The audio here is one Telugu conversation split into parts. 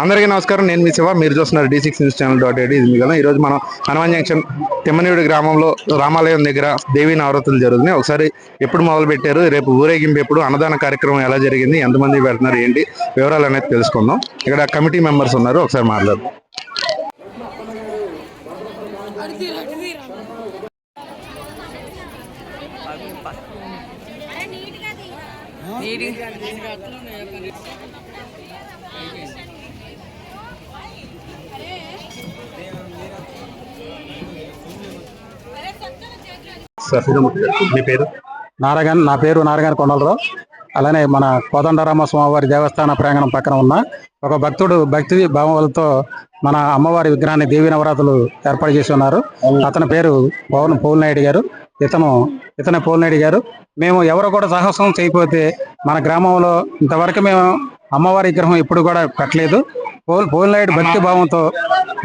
అందరికీ నమస్కారం. నేను మీ శివ. మీరు చూస్తున్నారు the six news channel dot eight ఇది మీ కదా ఈరోజు మనం హనుమాన్ జంక్షన్ తిమ్మనివిడి గ్రామంలో రామాలయం దగ్గర దేవీ నవరాత్రులు జరుగుతున్నాయి. ఒకసారి ఎప్పుడు మొదలు పెట్టారు రేపు ఊరేగింపు ఎప్పుడు? అన్నదాన కార్యక్రమం ఎలా జరిగింది? ఎంతమంది పెడుతున్నారు ఏంటి? వివరాలు అనేది తెలుసుకుందాం. ఇక్కడ కమిటీ మెంబర్స్ ఉన్నారు. ఒకసారి మాట్లాడదాం. మీ పేరు? నారాయణ నా పేరు నారాయణ కొండలరావు. అలానే మన కోదండరామ స్వామివారి దేవస్థాన ప్రాంగణం పక్కన ఉన్న ఒక భక్తుడు భక్తి భావములతో మన అమ్మవారి విగ్రహాన్ని దేవీ నవరాత్రులు ఏర్పాటు చేసి ఉన్నారు. అతని పేరు పవన్ పౌలనాయుడు గారు. ఇతను ఇతనే పౌలనాయుడు గారు. మేము ఎవరు కూడా సాహసం చేయకపోతే మన గ్రామంలో ఇంతవరకు మేము అమ్మవారి విగ్రహం ఎప్పుడు కూడా పెట్టలేదు పౌల్ పౌలనాయుడు భక్తి భావంతో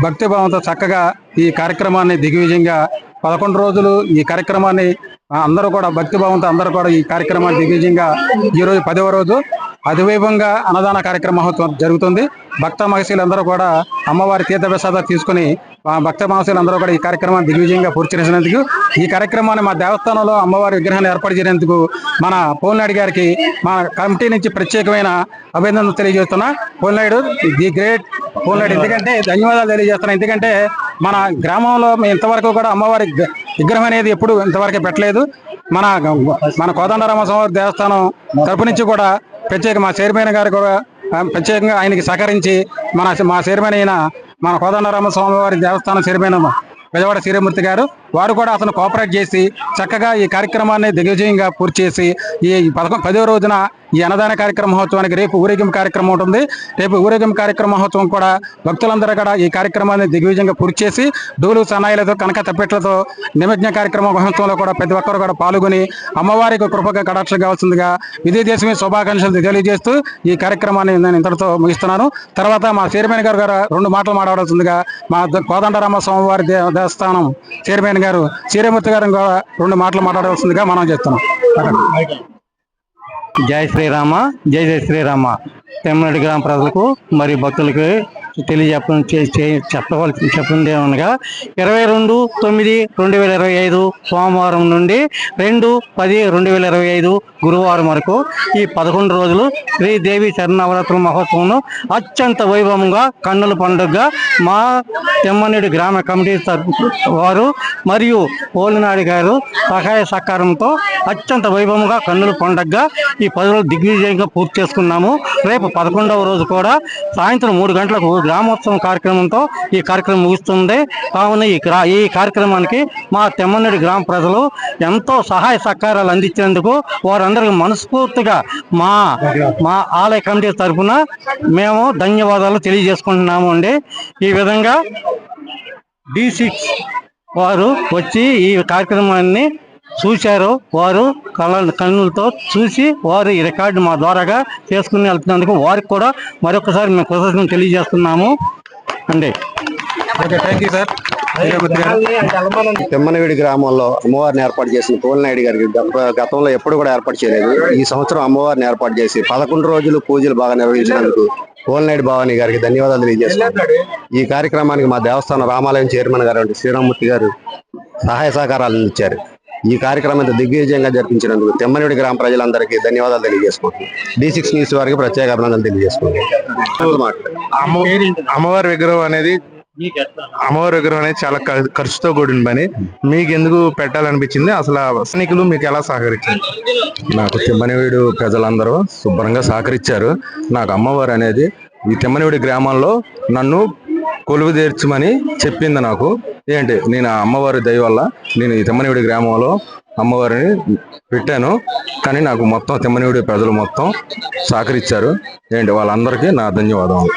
భక్తి భావంతో చక్కగా ఈ కార్యక్రమాన్ని దిగ్విజయంగా పదకొండు రోజులు ఈ కార్యక్రమాన్ని అందరూ కూడా భక్తిభావంతో అందరూ కూడా ఈ కార్యక్రమాన్ని దిగ్విజయంగా ఈ రోజు పదవ రోజు అతివైభవంగా అన్నదాన కార్యక్రమ మహోత్సవం జరుగుతుంది. భక్త మహర్షులందరూ కూడా అమ్మవారి తీర్థ ప్రసాదాలు తీసుకుని భక్త మహర్షులందరూ కూడా ఈ కార్యక్రమాన్ని దిగ్విజయంగా పూర్తి చేసినందుకు ఈ కార్యక్రమాన్ని మా దేవస్థానంలో అమ్మవారి విగ్రహాన్ని ఏర్పాటు చేసినందుకు మన పోల్నాయుడు గారికి మా కమిటీ నుంచి ప్రత్యేకమైన అభినందనలు తెలియజేస్తున్నా. Polnaidu the great Polnaidu. ఎందుకంటే ధన్యవాదాలు తెలియజేస్తున్నా. ఎందుకంటే మన గ్రామంలో ఇంతవరకు కూడా అమ్మవారి విగ్రహం అనేది ఎప్పుడు ఇంతవరకు పెట్టలేదు. మన మన కోదండరామ స్వామి దేవస్థానం తరపు నుంచి కూడా ప్రత్యేక మా చైర్మన్ గారు కూడా ప్రత్యేకంగా ఆయనకి సహకరించి మన మా చైర్మన్ అయిన మన కోదండరామ స్వామి వారి దేవస్థానం చైర్మన్ విజయవాడ శ్రీమూర్తి గారు వారు కూడా అతను కోఆపరేట్ చేసి చక్కగా ఈ కార్యక్రమాన్ని దిగ్విజయంగా పూర్తి చేసి ఈ పదకొ పదో రోజున ఈ అన్నదాన కార్యక్రమ మహోత్సవానికి రేపు ఊరేగింపు కార్యక్రమం ఉంటుంది. రేపు ఊరేగింపు కార్యక్రమ మహోత్సవం కూడా భక్తులందరూ కూడా ఈ కార్యక్రమాన్ని దిగ్విజయంగా పూర్తి చేసి డోలు సన్నాయిలతో కనక తప్పెట్లతో నిమజ్జన కార్యక్రమ మహోత్సవంలో కూడా ప్రతి ఒక్కరు కూడా పాల్గొని అమ్మవారికి కృపగా కటాక్ష కావాల్సిందిగా విజయ దేశమే శుభాకాంక్షలు తెలియజేస్తూ ఈ కార్యక్రమాన్ని నేను ఇంతటితో ముగిస్తున్నాను. తర్వాత మా చైర్మన్ గారు గారు రెండు మాటలు మాట్లాడాల్సిందిగా మా కోదండరామ స్వామివారి దేవస్థానం చైర్మన్ గారు శ్రీమూర్తి గారు కూడా రెండు మాటలు మాట్లాడాల్సిందిగా మనం చేస్తున్నాం. జై శ్రీరామ జై జై శ్రీరామ. తెమ్మరెడ్డి గ్రామ ప్రజలకు మరియు భక్తులకి తెలియజెప్ప చెప్పవలసి చెప్పింది అనగా ఇరవై రెండు తొమ్మిది రెండు వేల ఇరవై ఐదు సోమవారం నుండి రెండు పది రెండు వేల ఇరవై ఐదు గురువారం వరకు ఈ పదకొండు రోజులు శ్రీదేవి శరణవరాత్రి మహోత్సవం అత్యంత వైభవంగా కన్నుల పండుగగా మా తెమ్మనేడు గ్రామ కమిటీ వారు మరియు పోలినాడి గారు సహాయ సహకారంతో అత్యంత వైభవంగా కన్నుల పండుగగా ఈ పది రోజులు దిగ్విజయంగా పూర్తి చేసుకున్నాము. రేపు పదకొండవ రోజు కూడా సాయంత్రం మూడు గంటలకు గ్రామోత్సవం కార్యక్రమంతో ఈ కార్యక్రమం ముగుస్తుంది. కావున ఈ గ్రా ఈ కార్యక్రమానికి మా తెమ్మనడి గ్రామ ప్రజలు ఎంతో సహాయ సహకారాలు అందించేందుకు వారందరికీ మనస్ఫూర్తిగా మా మా ఆలయ కమిటీ తరఫున మేము ధన్యవాదాలు తెలియజేసుకుంటున్నాము అండి. ఈ విధంగా డి సిక్స్ వారు వచ్చి ఈ కార్యక్రమాన్ని చూశారు వారు కళ్ళ కన్నులతో చూసి వారు ఈ రికార్డు మా ద్వారాగా చేసుకుని వెళ్తున్నందుకు వారికి కూడా మరొకసారి మేము కృతజ్ఞతలు తెలియజేస్తున్నాము. అండి. Okay thank you sir Timmanavidi గ్రామంలో అమ్మవారిని ఏర్పాటు చేసిన పోలినాయుడు గారికి గత- గతంలో ఎప్పుడు కూడా ఏర్పాటు చేయలేదు. ఈ సంవత్సరం అమ్మవారిని ఏర్పాటు చేసి పదకొండు రోజులు పూజలు బాగా నిర్వహించినందుకు పోలినాయుడు భవాని గారికి ధన్యవాదాలు తెలియజేస్తున్నాను ఈ కార్యక్రమానికి మా దేవస్థానం రామాలయం చైర్మన్ గారు శ్రీరామూర్తి గారు సహాయ సహకారాలు అందించారు. ఈ కార్యక్రమం దిగ్విజయంగా జరిపించినందుకు తెమ్మనవిడి గ్రామ ప్రజలందరికీ ధన్యవాదాలు తెలియజేసుకుంటున్నాను డి సిక్స్ న్యూస్ వారికి ప్రత్యేక అభినందనలు తెలియజేసుకుంటున్నాను అమ్మ అమ్మవారి విగ్రహం అనేది అమ్మవారి విగ్రహం అనేది చాలా ఖర్- ఖర్చుతో కూడిన పని. మీకు ఎందుకు పెట్టాలనిపించింది? అసలు ఆ సైనికులు మీకు ఎలా సహకరించారు? నాకు తిమ్మనివీడు ప్రజలందరూ శుభ్రంగా సహకరించారు. నాకు అమ్మవారు అనేది ఈ తిమ్మనివీడి గ్రామంలో నన్ను కొలువు తీర్చమని చెప్పింది నాకు. ఏంటి? నేను ఆ అమ్మవారి దయ వల్ల నేను ఈ తిమ్మనివీడి గ్రామంలో అమ్మవారిని పెట్టాను. కానీ నాకు మొత్తం తిమ్మనివీడి ప్రజలు మొత్తం సహకరించారు. ఏంటి? వాళ్ళందరికీ నా ధన్యవాదాలు